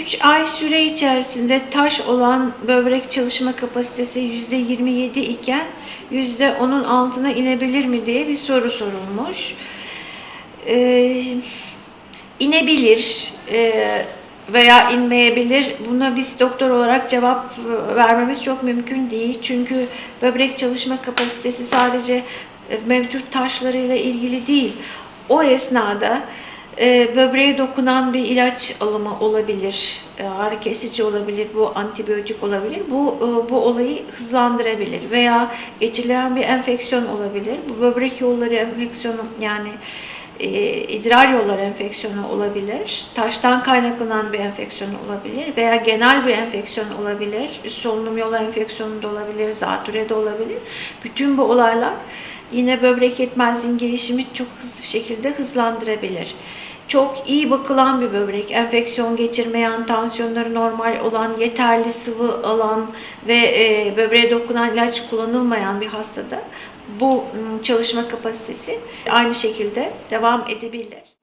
3 ay süre içerisinde taş olan böbrek çalışma kapasitesi %27 iken %10'un altına inebilir mi diye bir soru sorulmuş. Ee, inebilir e, veya inmeyebilir. Buna biz doktor olarak cevap vermemiz çok mümkün değil. Çünkü böbrek çalışma kapasitesi sadece mevcut taşlarıyla ilgili değil. O esnada e, böbreğe dokunan bir ilaç alımı olabilir, e, ağrı kesici olabilir, bu antibiyotik olabilir. Bu e, bu olayı hızlandırabilir veya geçirilen bir enfeksiyon olabilir. Bu böbrek yolları enfeksiyonu yani e, idrar yolları enfeksiyonu olabilir, taştan kaynaklanan bir enfeksiyon olabilir veya genel bir enfeksiyon olabilir, solunum yolu enfeksiyonu da olabilir, zatüre de olabilir. Bütün bu olaylar yine böbrek yetmezliğin gelişimi çok hızlı bir şekilde hızlandırabilir. Çok iyi bakılan bir böbrek, enfeksiyon geçirmeyen, tansiyonları normal olan, yeterli sıvı alan ve e, böbreğe dokunan ilaç kullanılmayan bir hastada bu ım, çalışma kapasitesi aynı şekilde devam edebilir.